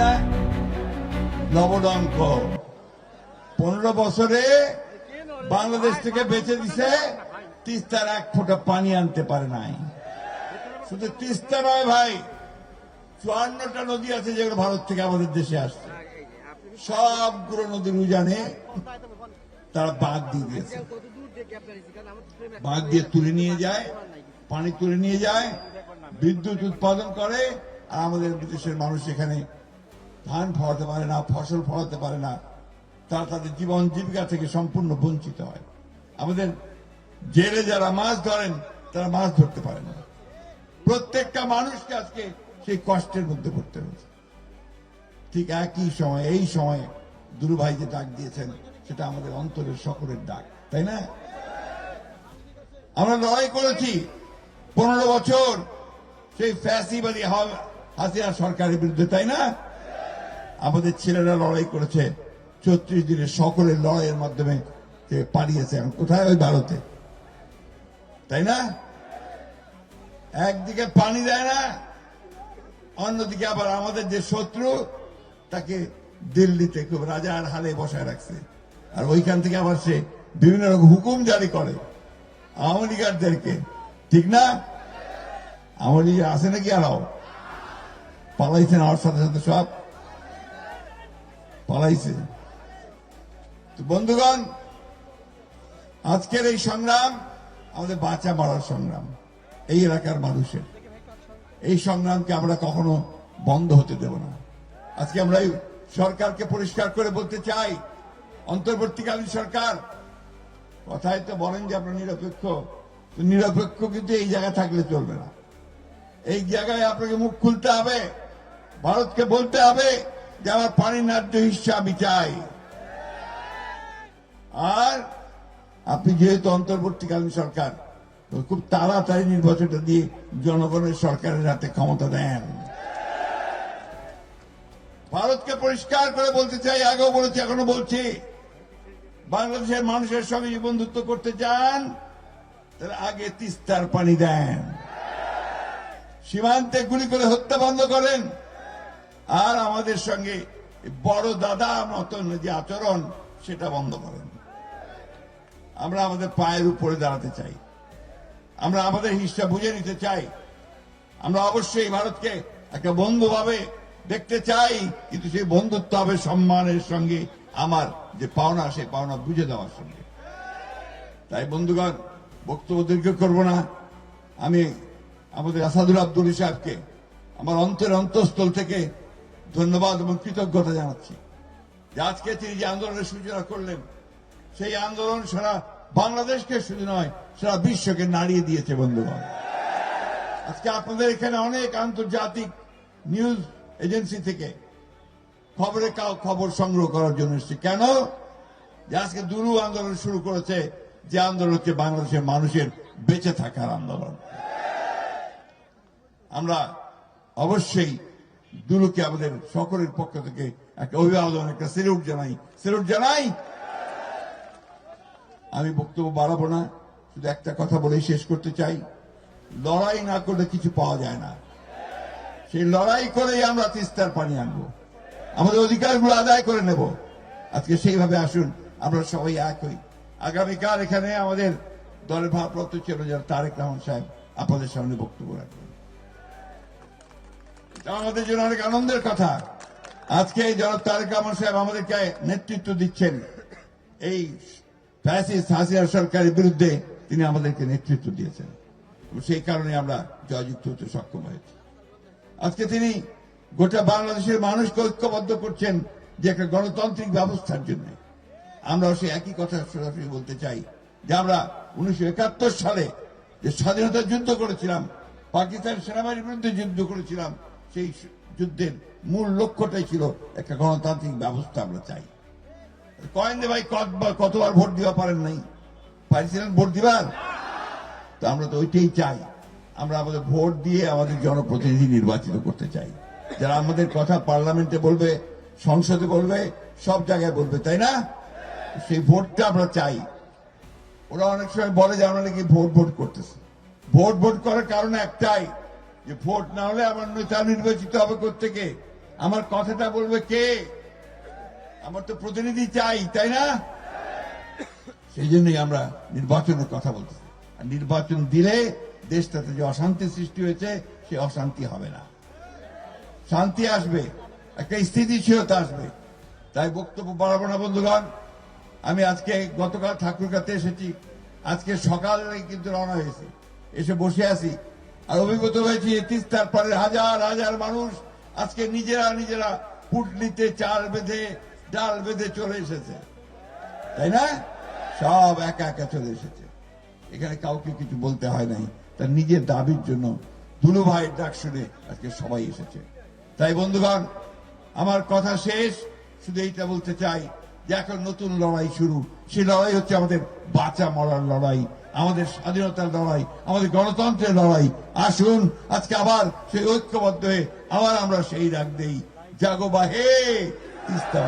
না? লবডঙ্ক পনেরো বছরে বাংলাদেশ থেকে বেঁচে দিছে তিস্তার এক ফোঁটা পানি আনতে পারে নাই। শুধু তিস্তা নয় ভাই, চুয়ান্নটা নদী আছে যেগুলো ভারত থেকে আমাদের দেশে আসছে। সবগুলো নদীর উজানে তারা বাঁধ দিয়ে দিয়েছে। বাঁধ দিয়ে তুলে নিয়ে যায়, পানি তুলে নিয়ে যায়, বিদ্যুৎ উৎপাদন করে, আর আমাদের দেশের মানুষ এখানে ধান ফলাতে পারে না, ফসল ফলাতে পারে না তারা তাদের জীবন জীবিকা থেকে সম্পূর্ণ বঞ্চিত হয়। আমাদের জেলে যারা মাছ ধরেন, তারা মাছ ধরতে পারে না। প্রত্যেকটা মানুষকে আজকে সেই কষ্টের মধ্যে পড়তে হয়েছে। ঠিক একই সময়, এই সময়ে দুরু ভাই যে ডাক দিয়েছেন, সেটা আমাদের অন্তরের সকলের ডাক, তাই না? আমরা লড়াই করেছি পনেরো বছর, সেই ফ্যাসিবাদী হাসিনা সরকারের বিরুদ্ধে, তাই না? আমাদের ছেলেরা লড়াই করেছে। চৌত্রিশ দিনের সকলের লড়াইয়ের মাধ্যমে পালিয়েছে কোথায় ওই ভারতে? তাই না? একদিকে পানি দেয় না, অন্যদিকে আবার আমাদের যে শত্রু, তাকে দিল্লিতে খুব রাজার হালে বসায় রাখছে। আর ওইখান থেকে আবার সে বিভিন্ন রকম হুকুম জারি করে আওয়ামী লীগারদেরকে। ঠিক না? আওয়ামী লীগ আছে নাকি আরও? পালাইছেন আমার সাথে সাথে সব? পালাইছে। তো বন্ধুগণ, আজকের এই সংগ্রাম আমাদের বাঁচা মারার সংগ্রাম, এই এলাকার মানুষের। এই সংগ্রামকে আমরা কখনো বন্ধ হতে দেব না। আজকে আমরা সরকারকে পরিষ্কার করে বলতে চাই, অন্তর্বর্তীকালীন সরকার, কথায় তো বলেন যে আপনার নিরপেক্ষ নিরপেক্ষ কিন্তু এই জায়গায় থাকলে চলবে না। এই জায়গায় আপনাকে মুখ খুলতে হবে, ভারতকে বলতে হবে যে আমার পানির ন্যায্য আমি চাই। আর আপনি যেহেতু অন্তর্বর্তীকালীন সরকার খুব তাড়াতাড়ি নির্বাচনটা দিয়ে জনগণের সরকারের হাতে ক্ষমতা দেন। ভারতকে পরিষ্কার করে বলতে চাই, আগেও বলেছি, এখনও বলছি, বাংলাদেশের মানুষের সঙ্গে যদি বন্ধুত্ব করতে চান, তাহলে আগে তিস্তার পানি দেন। সীমান্তে গুলি করে হত্যা বন্ধ করেন। আর আমাদের সঙ্গে বড় দাদা মতন যে আচরণ, সেটা বন্ধ করেন। আমরা আমাদের পায়ের উপরে দাঁড়াতে চাই। আমরা আমাদের হিসা বুঝে নিতে চাই। আমরা অবশ্যই ভারতকে একটা বন্ধু ভাবে দেখতে চাই, কিন্তু সেই বন্ধুত্ব হবে সম্মানের সঙ্গে আমার যে পাওনা, সেই পাওনা বুঝে দেওয়ার সঙ্গে। তাই বন্ধুগণ, বক্তব্য দীর্ঘ করব না। আমি আমাদের আসাদুল আব্দুল সাহেবকে, আমার অন্তরের অন্তঃস্থল থেকে ধন্যবাদ এবং কৃতজ্ঞতা জানাচ্ছি। যে আজকে তিনি যে আন্দোলনের সূচনা করলেন, সেই আন্দোলন সারা বাংলাদেশকে শুধু নয়, সারা বিশ্বকে নাড়িয়ে দিয়েছে বন্ধুগণ। আজকে আপনাদের এখানে অনেক আন্তর্জাতিক নিউজ এজেন্সি থেকে খবরে কাউ খবর সংগ্রহ করার জন্য এসেছে। কেন? যে আজকে দুরু আন্দোলন শুরু করেছে, যে আন্দোলন হচ্ছে বাংলাদেশের মানুষের বেঁচে থাকার আন্দোলন। আমরা অবশ্যই দুলুকে আমাদের সকলের পক্ষ থেকে একটা অভিবাদন, একটা সেলুট জানাই। সেলুট জানাই! আমি বক্তব্য বাড়াবো না, শুধু একটা কথা বলেই শেষ করতে চাই। লড়াই না করলে কিছু পাওয়া যায় না। সেই লড়াই করেই আমরা তিস্তার পানি আনব। আমাদের অধিকারগুলো আদায় করে নেব। আজকে সেইভাবে আসুন, আমরা সবাই এক হই। আগামীকাল এখানে আমাদের দলের ভারপ্রাপ্ত চ্যালেঞ্জার তারেক রহমান সাহেব আপনাদের সামনে বক্তব্য রাখবেন। আমাদের জন্য অনেক আনন্দের কথা। আজকে এই জনাব তারেক রহমান সাহেব আমাদেরকে নেতৃত্ব দিচ্ছেন। এই ফ্যাসিস্ট হাসিনা সরকারের বিরুদ্ধে তিনি আমাদেরকে নেতৃত্ব দিয়েছেন। সেই কারণে আমরা জয়যুক্ত হতে সক্ষম হয়েছি। আজকে তিনি গোটা বাংলাদেশের মানুষকে ঐক্যবদ্ধ করছেন যে একটা গণতান্ত্রিক ব্যবস্থার জন্য। আমরা সেই একই কথা সরাসরি বলতে চাই যে আমরা উনিশশো একাত্তর সালে যে স্বাধীনতা যুদ্ধ করেছিলাম, পাকিস্তান সেনাবাহিনীর বিরুদ্ধে যুদ্ধ করেছিলাম সেই যুদ্ধের মূল লক্ষ্যটাই ছিল একটা গণতান্ত্রিক ব্যবস্থা আমরা চাই। কয়েন দে ভাই কতবার ভোট দিবা পারেন নাই? পাইছিলেন ভোট দিবার? তো আমরা তো ওইটাই চাই। আমরা আমাদের ভোট দিয়ে আমাদের জনপ্রতিনিধি নির্বাচিত করতে চাই। যারা আমাদের কথা পার্লামেন্টে বলবে, সংসদে বলবে, সব জায়গায় বলবে, তাই না? সেই ভোটটা আমরা চাই। ওরা অনেক সময় বলে যে আমরা নাকি ভোট ভোট করতেছি। ভোট ভোট করার কারণ একটাই যে ভোট না হলে আমার নেতা নির্বাচিত হবে থেকে আমার কথাটা বলবে কে? আমার তো প্রতিনিধি চাই, তাই না? সেই জন্যই আমরা নির্বাচনের কথা বলতেছি। আর নির্বাচন দিলে দেশটাতে যে অশান্তি সৃষ্টি হয়েছে, সে অশান্তি হবে না। শান্তি আসবে, একটা স্থিতিশীলতা আসবে। তাই বক্তব্য বাড়াবো না, বন্ধুগণ। আমি আজকে গতকাল ঠাকুরকাতে এসেছি। আজকে সকালে কিন্তু রওনা হয়েছি। এসে বসে আছি। আর অভিভূত হয়েছি তিস্তার পরে হাজার হাজার মানুষ আজকে নিজেরা নিজেরা পুটলিতে চাল বেঁধে, ডাল বেঁধে চলে এসেছে। তাই না? সব একা একা চলে এসেছে। এখানে কাউকে কিছু বলতে হয় নাই। তার নিজের দাবির জন্য দুলু ভাইয়ের ডাক শুনে আজকে সবাই এসেছে। তাই বন্ধুগণ, আমার কথা শেষ। শুধু এইটা বলতে চাই যে এখন নতুন লড়াই শুরু। সেই লড়াই হচ্ছে আমাদের বাঁচা মরার লড়াই। আমাদের স্বাধীনতার লড়াই, আমাদের গণতন্ত্রের লড়াই। আসুন, আজকে আবার সেই ঐক্যবদ্ধ হয়ে আবার আমরা সেই ডাক দেই। জাগো বা হে তিস্তা